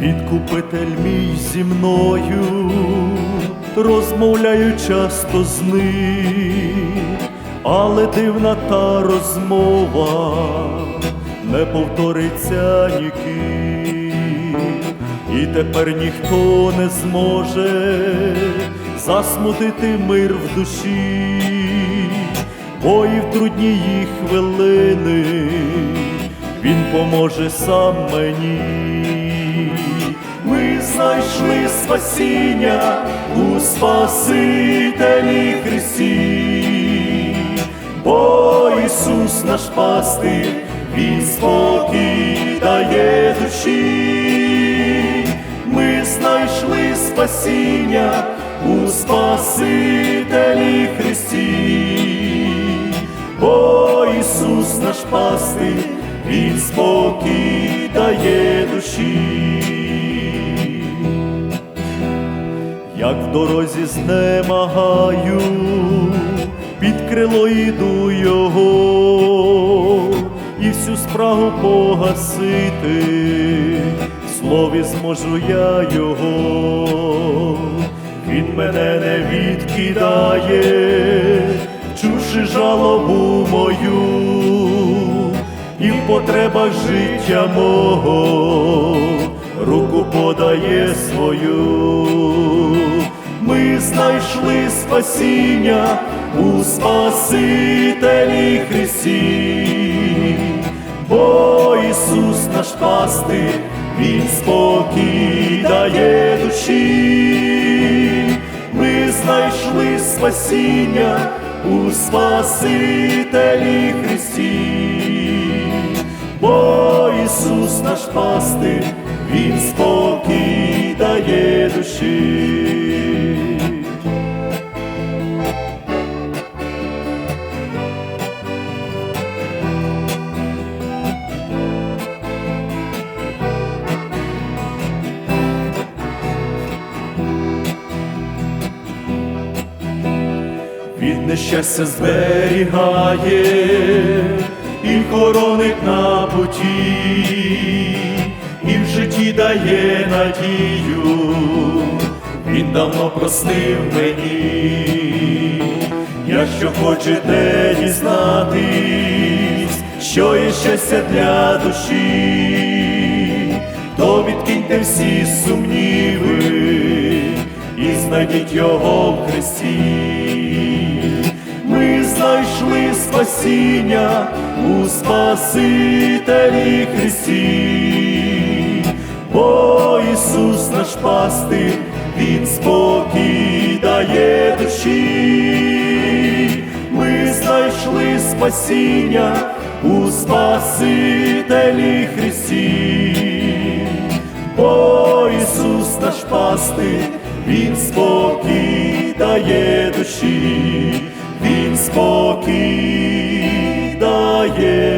Відкупитель мій зі мною, розмовляю часто з ним, але дивна та розмова не повториться ніким, і тепер ніхто не зможе засмутити мир в душі, бо і в трудні хвилини він поможе сам мені. Ми знайшли спасіння у Спасителі Христі, бо Ісус наш пастир, Він спокій дає душі. Ми знайшли спасіння у Спасителі Христі, бо Ісус наш пастир, Він спокій дає душі. Як в дорозі знемагаю, під крило йду його, і всю спрагу погасити, в слові зможу я його, він мене не відкидає, чувши жалобу мою, і в потребах життя мого. Руку подає свою. Знайшли спасіння у Спасителі Христі, бо Ісус наш пастир, Він спокій дає душі. Ми знайшли спасіння у Спасителі Христі, бо Ісус наш пастир, Він спокій нещастя зберігає і хоронить на путі, і в житті дає надію, він давно простив мені, якщо хочете дізнатись, що є щастя для душі, то відкиньте всі сумніви і знайдіть його в Христі. Спасіння у Спасителі Христі, бо Ісус наш пастир, Він спокій дає душі. Ми знайшли спасіння у Спасителі Христі, бо Ісус наш пастир, Він спокій дає душі, Він спокій дає